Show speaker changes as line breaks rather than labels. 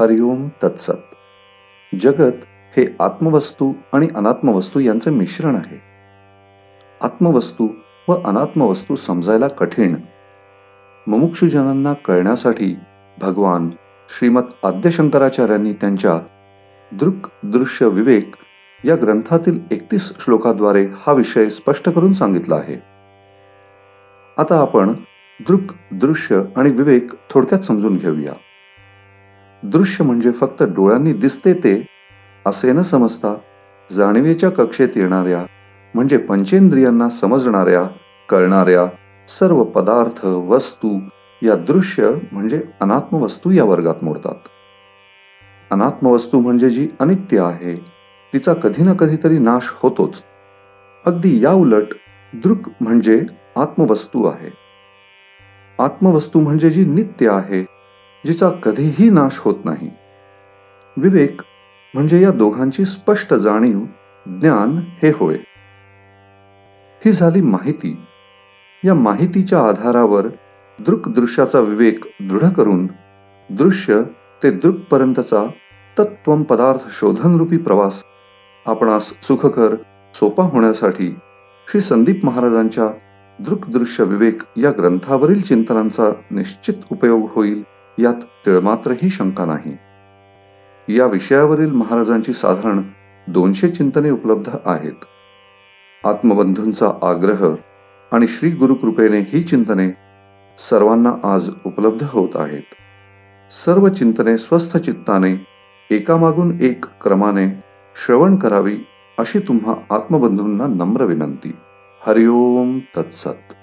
हरिओम तत्सत. जगत हे आत्मवस्तू आणि अनात्मवस्तू यांचे मिश्रण आहे. आत्मवस्तू व अनात्मवस्तू समजायला कठीण. मुमुक्षुजनांना कळण्यासाठी भगवान श्रीमद आद्यशंकराचार्यांनी त्यांच्या दृक दृश्य विवेक या ग्रंथातील एकतीस श्लोकाद्वारे हा विषय स्पष्ट करून सांगितला आहे. आता आपण दृक दृश्य आणि विवेक थोडक्यात समजून घेऊया. दृश्य म्हणजे फक्त डोळ्यांनी दिसते ते असे न समजता जाणीवेच्या कक्षेत येणाऱ्या म्हणजे पंचेंद्रियांना समजणाऱ्या कळणाऱ्या सर्व पदार्थ वस्तू या दृश्य म्हणजे अनात्मवस्तू या वर्गात मोडतात. अनात्म वस्तू म्हणजे जी अनित्य आहे तिचा कधी ना कधीतरी नाश होतोच. अगदी या उलट दृक म्हणजे आत्मवस्तू आहे. आत्मवस्तू म्हणजे जी नित्य आहे जिचा कधीही नाश होत नाही. विवेक म्हणजे या दोघांची स्पष्ट जाणीव ज्ञान हे होय. ही झाली माहिती. या माहितीच्या आधारावर दृक दृश्याचा विवेक दृढ करून दृश्य ते दृकपर्यंतचा तत्वम पदार्थ शोधनरूपी प्रवास आपणास सुखकर सोपा होण्यासाठी श्री संदीप महाराजांच्या दृक दृश्य विवेक या ग्रंथावरील चिंतनांचा निश्चित उपयोग होईल. यात तिळमात्रही शंका नाही. या विषयावरील महाराजांची साधारण दोनशे चिंतने उपलब्ध आहेत. आत्मबंधूंचा आग्रह आणि श्री गुरुकृपेने ही चिंतने सर्वांना आज उपलब्ध होत आहेत. सर्व चिंतने स्वस्थ चित्ताने एकामागून एक क्रमाने श्रवण करावी अशी तुम्हा आत्मबंधूंना नम्र विनंती. हरिओम तत्सत.